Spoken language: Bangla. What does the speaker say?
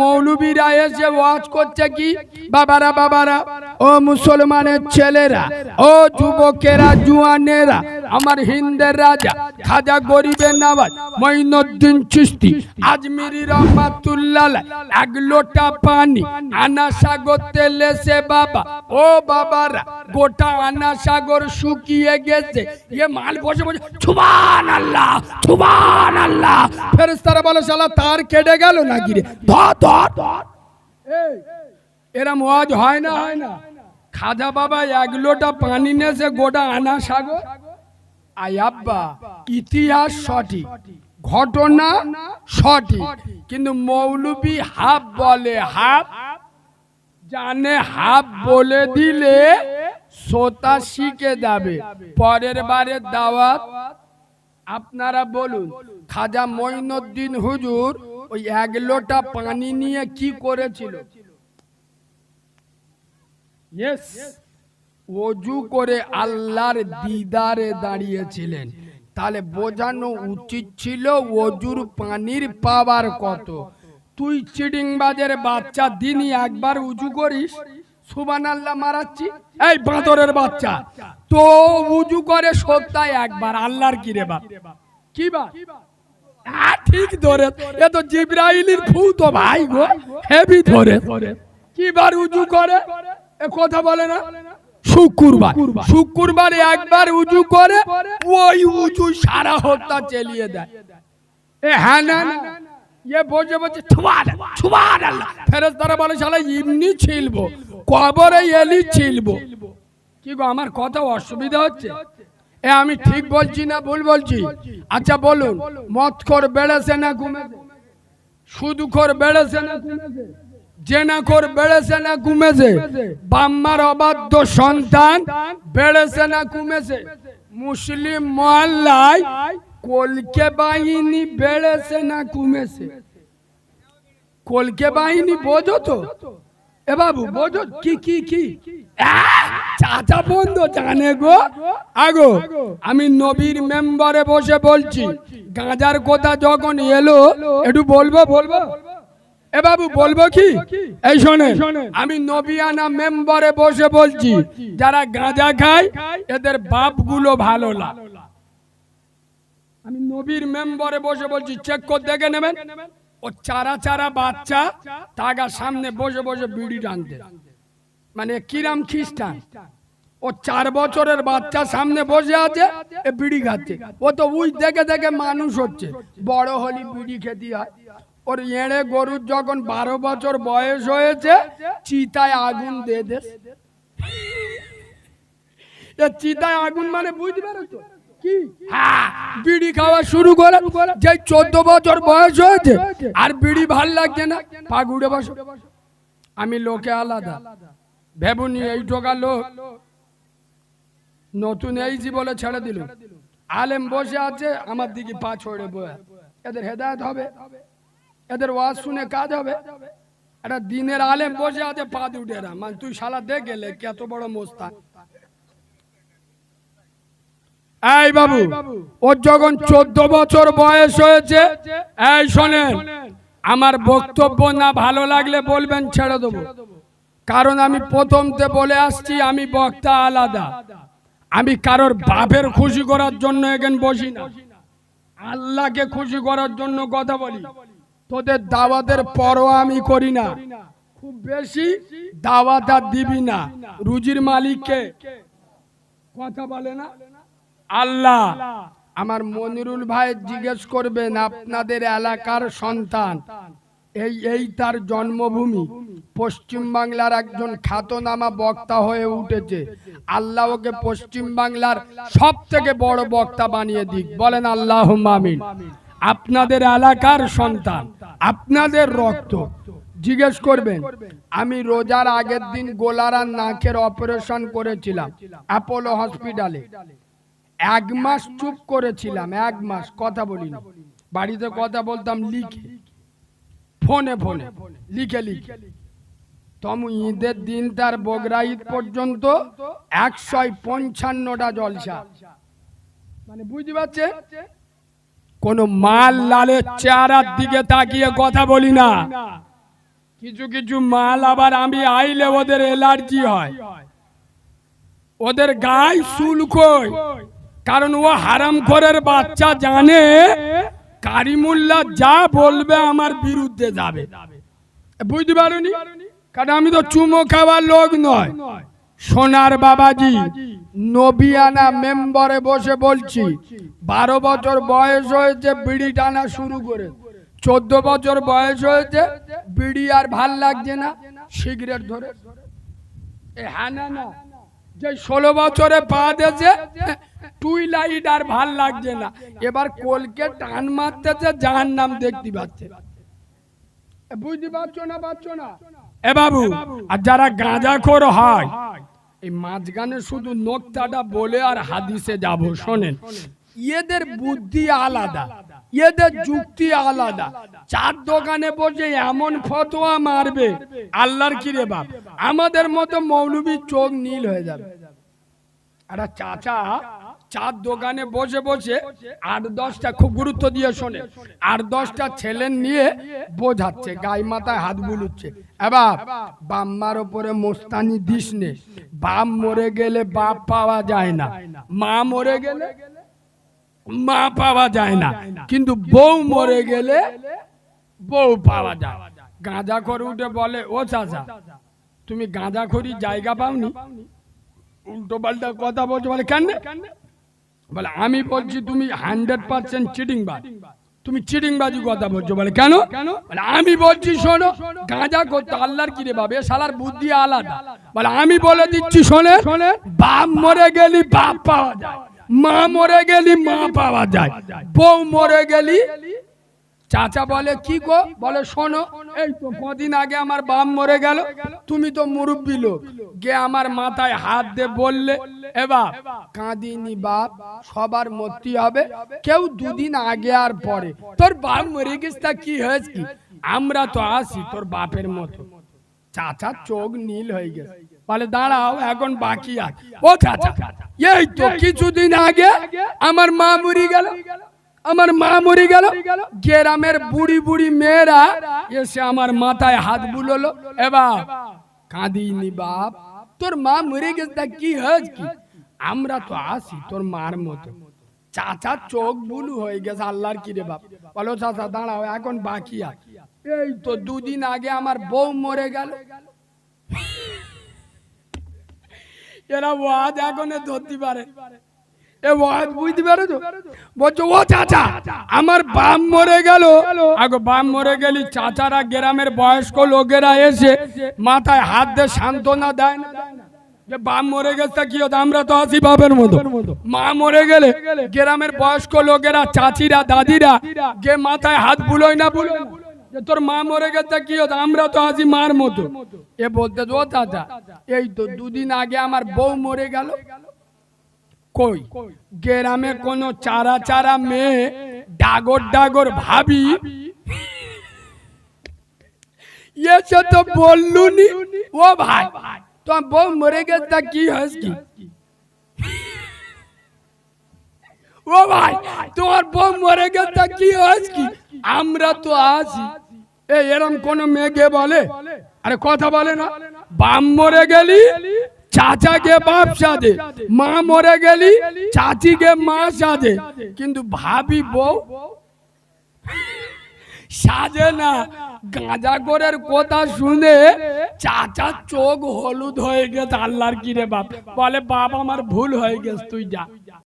মৌলবীরা এসে ওয়াজ করছে কি? বাবারা বাবারা। ও মুসলমানের ছেলেরা ও যুবকেরা জুয়ানেরা আমার হিন্দের রাজা খাজা গরিবের নামাজ মঈনুদ্দিন চিস্তি আজমিরি রহমাতুল্লাহ এক লোটা পানি আনা সাগর তেলে সে বাবা। ও বাবারা গোটা আনা সাগর শুকিয়ে গেছে। ইয়ে মাল বসে বসে ছুবান আল্লাহ ছুবান আল্লাহ ফেরেশতারা বলে শালা তার কেটে গেল নাকি রে? ধর ধর। ধর এই, এরম ওয়াজ হয় না? হয় না। খাজা বাবা, এক লোটা পানি নেছে গোটা আনা সাগর। আই আব্বা, ইতিহাস সঠিক, ঘটনা সঠিক, কিন্তু মৌলবি হাফ বলে হাফ জানে হাফ বলে দিলে শ্রোতা শিখে যাবে। পরের বারে দাওয়াত, আপনারা বলুন, খাজা মঈনুদ্দিন হুজুর ওই এক লোটা পানি নিয়ে কি করেছিল? Yes. অজু করে আল্লাহর দিদারে দাঁড়িয়েছিলেন। তাহলে বোঝানো উচিত ছিল অজুর পানির পাওয়ার কত। তুই চিডিং বাজের বাচ্চা দিনই একবার উজু করিস। সুবান আল্লাহ মারাচ্ছি। এই বাঁদরের বাচ্চা তো উজু করে সপ্তাহে একবার আল্লাহর কি রে বাপ। কি বা হ্যাঁ, ঠিক ধরে। এ তো জিব্রাইলির ফু তো ভাই গো হেভি ধরে। কি বার উজু করে? কথা বলে না? শুক্রবার। শুক্রবার। একবার উঁচু করে ওই উঁচু সারা হত্যা চালিয়ে দেয়। এ হ্যাঁ না? না, ইয়ে বসে বসে ছুবার ছুবার আল্লাহ ফেরত তারা বলে শালা এমনি ছিলবো। কবরে এলি ছিলবো। কি গো আমার কথা অসুবিধা হচ্ছে? এ আমি ঠিক বলছি না ভুল বলছি? আচ্ছা বলুন মৎখর বেড়েছে না কমেছে সুদখোর বেড়েছে না কমেছে জেনাখোর বেড়েছে না কমেছে বাম্মার অবাধ্য সন্তান বেড়েছে না কমেছে মুসলিম মহল্লায় কলকে বাহিনী বেড়েছে না কমেছে কলকে বাহিনী বোঝো তো? এ বাবু, বোঝো কি কি কি? চাচা বন্ধু জানে গো। আগো, আমি নবীর মেম্বারে বসে বলছি, গাঁজার কথা যখন এলো, একটু বলব বলব? এ বাবু বলব কি? এই শোনে আমি নবিয়ানা মেম্বারে বসে বলছি যারা গাঁজা খায় এদের বাপগুলো ভালো না। আমি নবীর মেম্বারে বসে বলছি চেক করে দেখে নেবেন ও চারা চারা বাচ্চা তাগা সামনে বসে বসে বিড়ি টানতে। মানে কিরাম খ্রিস্টান। ও চার বছরের বাচ্চা সামনে বসে আছে এ বিড়ি খাচ্ছে। ও তো উই দেখে দেখে মানুষ হচ্ছে। বড় হলি বিড়ি খেতে হয়। ওর এড়ে গরুর যখন বারো বছর বয়স হয়েছে চিতায় আগুন দে। দে চিতায় আগুন মানে বুঝতে পারো তো? কি? হ্যাঁ, বিড়ি খাওয়া শুরু করে যে চোদ্দ বছর বয়স হয়েছে আর বিড়ি ভালো লাগছে না বসো। আমি লোকে আলাদা। ভেবুনি এই টোকা লোক। নতুন এইছি বলে ছেড়ে দিল। আলেম বসে আছে আমার দিকে পা ছড়ে বয়ে। এদের হেদায়ত হবে। এদের ওয়াজ শুনে কাজ হবে। একটা দিনের আলেম বসে আছে পা দুটে মানে তুই শালা দেখ গেলে কত বড় মোস্তান এই বাবু ওর যখন চোদ্দ বছর বয়স হয়েছে এই শোনেন আমার বক্তব্য না ভালো লাগলে বলবেন ছেড়ে দেবো। কারণ আমি প্রথমতে বলে আসছি আমি বক্তা আলাদা। আমি কারোর বাপের খুশি করার জন্য এখানে বসি না। আল্লাহকে খুশি করার জন্য কথা বলি। তোদের দাওয়াতের পরোয়া আমি করি না। খুব বেশি দাওয়াত আর দিবি না। রুজির মালিককে কথা বলে না? আল্লাহ আমার মনিরুল ভাই জিজ্ঞেস করবেন, আপনাদের এলাকার সন্তান, এই এই তার জন্মভূমি পশ্চিম বাংলার একজন খ্যাতনামা বক্তা হয়ে উঠেছে। আল্লাহ ওকে পশ্চিম বাংলার সব থেকে বড় বক্তা বানিয়ে দিক। বলেন আল্লাহ মামিন আপনাদের এলাকার সন্তান, আপনাদের রক্ত। জিজ্ঞেস করবেন, আমি রোজার আগের দিন গোলারার নাকের অপারেশন করেছিলাম, অ্যাপোলো হসপিটালে। এক মাস চুপ করেছিলাম, এক মাস, কথা বলিনি। বাড়িতে কথা বলতাম, লিখে। ফোনে ফোনে, লিখে লিখে। তম ঈদের দিন তার বগরা ঈদ পর্যন্ত একশো পঞ্চান্নটা জলসা। মানে বুঝতে পারছে কোন মাল লালের চেহারার দিকে তাকিয়ে কথা বলি না। কিছু কিছু মাল আবার আমি আইলে ওদের এলার্জি হয়। ওদের গায়ে শুল্কই কারণ ও হারাম খোরের বাচ্চা জানে কারিমুল্লাহ যা বলবে আমার বিরুদ্ধে যাবে। বুঝতে পারোনি? কারণ আমি তো চুমো খাওয়ার লোক নয়। সোনার বাবাজি নবিয়ানা মেম্বারে বসে বলছি বারো বছর বয়স হয়েছে বিড়ি টানা শুরু করে। চোদ্দ বছর বয়স হয়েছে বিড়ি আর ভালো লাগছে না সিগারেট ধরে। এ হ্যাঁ না না। যে ষোলো বছরে পা দিয়েছে টুই লাইট আর ভালো লাগছে না। এবার কোলকে টান মারতেছে জাহান নাম দেখতে পাচ্ছে। বুঝতে পারছ না পারছ না? এ বাবু আর যারা গাঁজাখোর হয়। এই মাঝখানে শুধু নোকতাটা বলে আর হাদিসে যাব, শোনেন। এদের বুদ্ধি আলাদা, এদের যুক্তি আলাদা। চার দোকানে বসে এমন ফতোয়া মারবে, আল্লাহর কি রে বাপ? আমাদের মতো মৌলবীর চোখ নীল হয়ে যাবে। একটা চাচা চার দোকানে বসে বসে আট দশটা খুব গুরুত্ব দিয়ে শোনে। আট দশটা ছেলে নিয়ে বোঝাচ্ছে, গায়ে মাথায় হাত বুলুচ্ছে। এবার বাম্মার ওপরে মোস্তানি দিস নে। বাপ মরে গেলে বাপ পাওয়া যায় না। মা মরে গেলে মা পাওয়া যায় না। কিন্তু বউ মরে গেলে বউ পাওয়া যায়। গাঁজা করে উঠে বলে, ও চাচা, তুমি গাঁজা খড়ি জায়গা পাওনি? উল্টো পাল্টা কথা বলছো বলে, কেন? বলে, আমি বলছি তুমি হান্ড্রেড পার্সেন্ট চিটিং বাদ তুমি চিটিং বাজি কথা বলছো বলে, কেন? বলে, আমি বলছি শোনো, গাঁজা করতে আল্লাহর কিরে বাবে সালার বুদ্ধি আলাদা। বলে, আমি বলে দিচ্ছি শোনে শোনে, বাপ মরে গেলি বাপ পাওয়া যায়, মা মরে গেলি মা পাওয়া যায়, বউ মরে গেলি চাচা বলে, কি গো? বলে, শোনো, এই তো কদিন আগে আমার বাপ মরে গেল। তুমি তো মুরব্বী লোক। গে আমার মাথায় হাত দে বললে, এবার কাঁদিনি বাপ, সবার মরতে হবে। কেউ দুদিন আগে আর পরে। তোর বাপ মরে গেছে তা কি হয়েছে কি? আমরা তো আসি তোর বাপের মতো। চাচার চোখ নীল হয়ে গেছে। বলে, দাঁড়াও, এখন বাকি আছে। ও চাচা, এই তো কিছুদিন আগে আমার মা মরি গেল। আমার মা মরে গেল। গ্রামের বুড়ি বুড়ি মেয়েরা এসে আমার মাথায় হাত বুললো। এবার কাঁদিনি বাপ, তোর মা মরে গেছে, তা কি হয়েছে কি? আমরা তো আসি তোর মার মতো। চাচার চোখ বুলু হয়ে গেছে, আল্লাহর কি রে বাপ? বলো চাচা, দাঁড়াও, এখন বাকি এই তো দুদিন আগে আমার বউ মরে গেল। এরা ওয়াজ এখন ধরতে পারে। এ বুঝতে বলছো, ও চাচা, আমার বাম মরে গেল। বাম মরে গেলি, চাচারা গ্রামের বয়স্ক লোকেরা এসে মাথায় হাত দিয়ে সান্ত্বনা দেয় না যে মরে গেছে কি হতো? আমরা তো আছি বাপের মতো। মা মরে গেলে গ্রামের বয়স্ক লোকেরা, চাচিরা, দাদিরা গে মাথায় হাত বুলোয় না বুলোয় না? যে তোর মা মরে গেছে কি হতো? আমরা তো আছি মার মতো। এ বলতে, ও চাচা, এই তো দুদিন আগে আমার বউ মরে গেল। কই? গ্রামে কোনো চারা চারা মেয়ে ডাগর ডাগর ভাবি? এসে তো বললুনি, ও ভাই তোমার বউ মরে গেছে, তা কি হয়েছে কি? ও ভাই তোমার বউ মরে গেছে, তা কি হয়েছে কি? আমরা তো আছি। এই এরম কোন মেয়ে বলে? আরে, কথা বলে না। বাম মরে গেলি চাচা গে বাপ সাজে মা মরে গেলি, চাচিকে মা সাজে কিন্তু ভাবি বউ সাজে না। গাঁজা করের কথা শুনে চাচার চোখ হলুদ হয়ে গেছে, আল্লাহর কিরে বাপ। বলে, বাপ, আমার ভুল হয়ে গেছে, তুই যা।